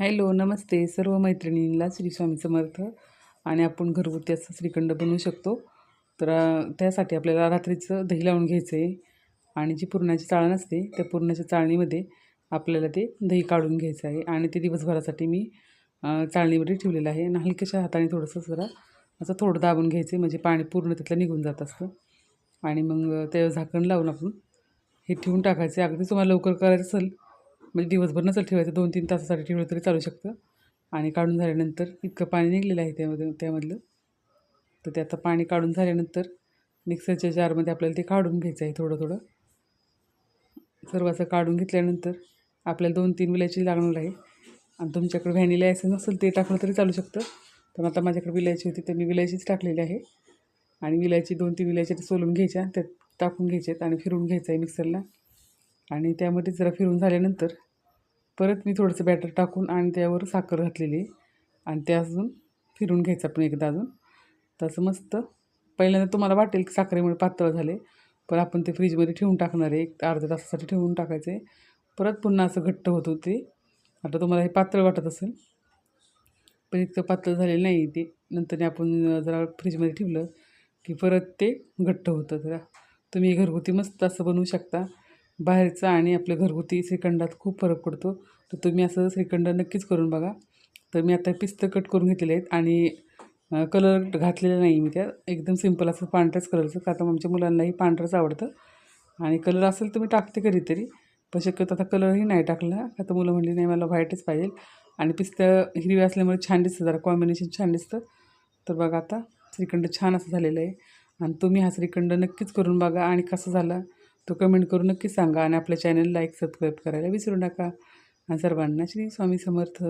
Hello नमस्ते. सर्व मैत्रिणींना श्री स्वामी समर्थ आणि आपण घरगुती असं श्रीखंड बनवू शकतो. तर त्यासाठी आपल्याला रात्रीचं दही लावून घ्यायचं आहे आणि जी पुरणाची चाळण असते त्या पुरणाच्या चाळणीमध्ये आपल्याला ते दही काढून घ्यायचं आहे आणि ते दिवसभरासाठी मी चाळणीमध्ये ठेवलेलं आहे. आणि हलक्याशा हाताने थोडंसं जरा असं थोडं दाबून घ्यायचं आहे म्हणजे पाणी पूर्ण तिथलं निघून जात असतं. आणि मग ते झाकण लावून आपण हे ठेवून टाकायचे अगदी तुम्हाला लवकर करायचं असेल म्हणजे दिवसभर नसेल ठेवायचं दोन तीन तासासाठी ठेवलं तरी चालू शकतं. आणि काढून झाल्यानंतर इतकं पाणी निघलेलं आहे त्यामध्ये त्यामधलं. तर ते आता पाणी काढून झाल्यानंतर मिक्सरच्या जारमध्ये आपल्याला ते काढून घ्यायचं आहे थोडं थोडं सर्व असं काढून घेतल्यानंतर आपल्याला दोन तीन विलायची लागणार आहे. आणि तुमच्याकडे व्हॅनिला एसेन्स नसेल ते टाकलं तरी चालू शकतं. पण आता माझ्याकडे विलायची होती तर मी विलायचीच टाकलेली आहे. आणि विलायची दोन तीन विलायची सोलून घ्यायच्या त्यात टाकून घ्यायच्यात आणि फिरून घ्यायचं आहे मिक्सरला. आणि त्यामध्ये जरा फिरून झाल्यानंतर परत मी थोडंसं बॅटर टाकून आणि त्यावर साखर घातलेली आणि ते अजून फिरून घ्यायचं आपण एकदा अजून. तसं मस्त. पहिल्यांदा तुम्हाला वाटेल की साखरेमुळे पातळ झाले पण आपण ते फ्रीजमध्ये ठेवून टाकणार आहे. एक अर्ध्या तासासाठी ठेवून टाकायचे परत पुन्हा असं घट्ट होत होते. आता तुम्हाला हे पातळ वाटत असेल पण इतकं पातळ झालेलं नाही. ते नंतर आपण जरा फ्रीजमध्ये ठेवलं की परत ते घट्ट होतं जरा. तुम्ही घरगुती मस्त असं बनवू शकता. बाहेरचं आणि आपल्या घरगुती श्रीखंडात खूप फरक पडतो. तर तुम्ही असं श्रीखंड नक्कीच करून बघा. तर मी आता पिस्तं कट करून घेतलेले आहेत आणि कलर घातलेला नाही मी त्या. एकदम सिंपल असं पांढऱ्याच कलरचं का तर आमच्या मुलांनाही पांढरंच आवडतं. आणि कलर असेल तर मी टाकते कधीतरी पण शक्यतो आता कलरही नाही टाकला का तर मुलं म्हणली नाही मला व्हाईटच पाहिजे. आणि पिस्तं हिरवी असल्यामुळे छान दिसतं जरा कॉम्बिनेशन छान दिसतं. तर बघा आता श्रीखंड छान असं झालेलं आहे. आणि तुम्ही हा श्रीखंड नक्कीच करून बघा आणि कसं झाला. तो कमेंट करून नक्की सांगा आणि आपल्या चॅनल लाईक सबस्क्राईब करायला विसरू नका. आणि सर्वांना श्री स्वामी समर्थ.